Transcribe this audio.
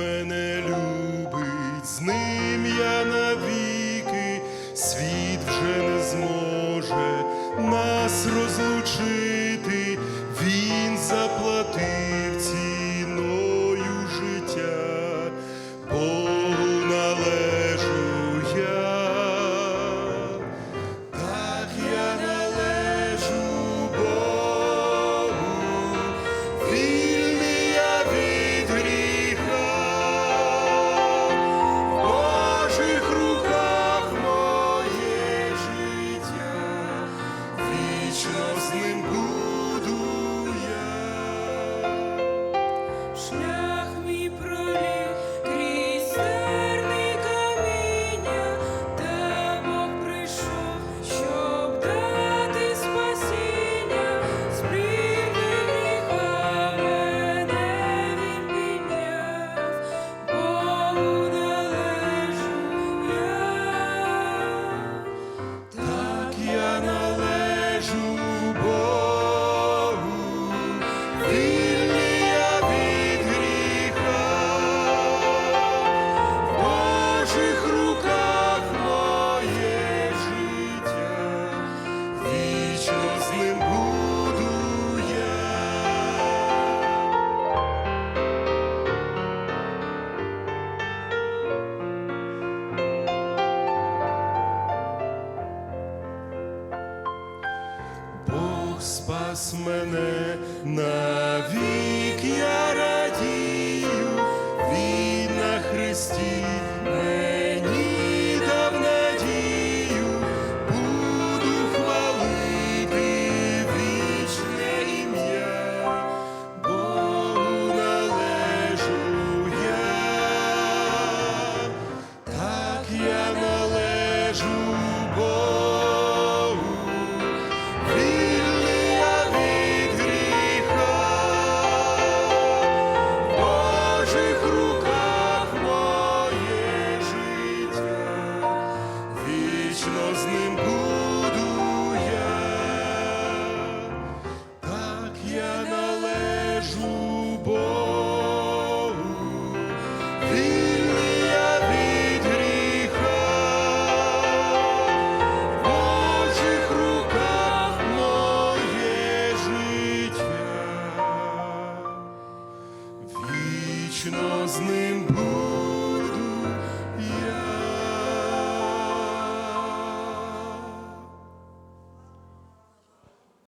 мене любить, з ним я навіки, світ вже не зможе нас розлучити. Спас мене навік вічно з ним буде.